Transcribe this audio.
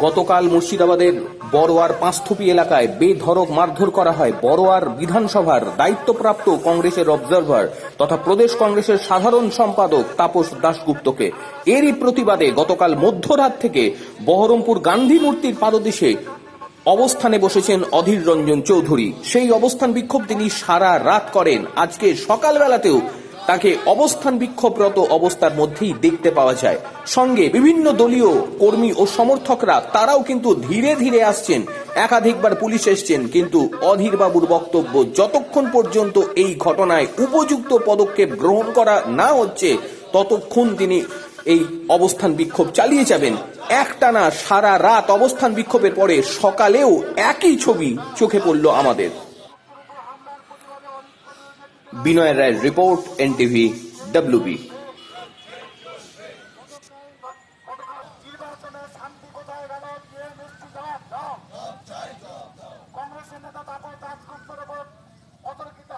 গতকাল মুর্শিদাবাদের বড়োয়ার পাঁচথুপি এলাকায় বেধড়ক মারধর করা হয়। বড়োয়ার বিধানসভার দায়িত্বপ্রাপ্ত কংগ্রেসের অবজারভার তথা প্রদেশ কংগ্রেসের সাধারণ সম্পাদক তাপস দাশগুপ্তকে। এরই প্রতিবাদে গতকাল মধ্যরাত থেকে বহরমপুর গান্ধী মূর্তির পাদদেশে অবস্থানে বসেছেন অধীর রঞ্জন চৌধুরী। সেই অবস্থান বিক্ষোভ তিনি সারা রাত করেন। আজকে সকালবেলাতেও তাকে অবস্থান বিক্ষোভরত অবস্থার মধ্যেই দেখতে পাওয়া যায়। সঙ্গে বিভিন্ন দলীয় কর্মী ও সমর্থকরা, তারাও কিন্তু ধীরে ধীরে আসছেন। একাধিকবার পুলিশ এসছেন, কিন্তু অধীর বাবুর বক্তব্য যতক্ষণ পর্যন্ত এই ঘটনায় উপযুক্ত পদক্ষেপ গ্রহণ করা না হচ্ছে, ততক্ষণ তিনি এই অবস্থান বিক্ষোভ চালিয়ে যাবেন। একটানা সারা রাত অবস্থান বিক্ষোভের পরে সকালেও একই ছবি চোখে পড়ল আমাদের। Binoy Roy report NTV WB.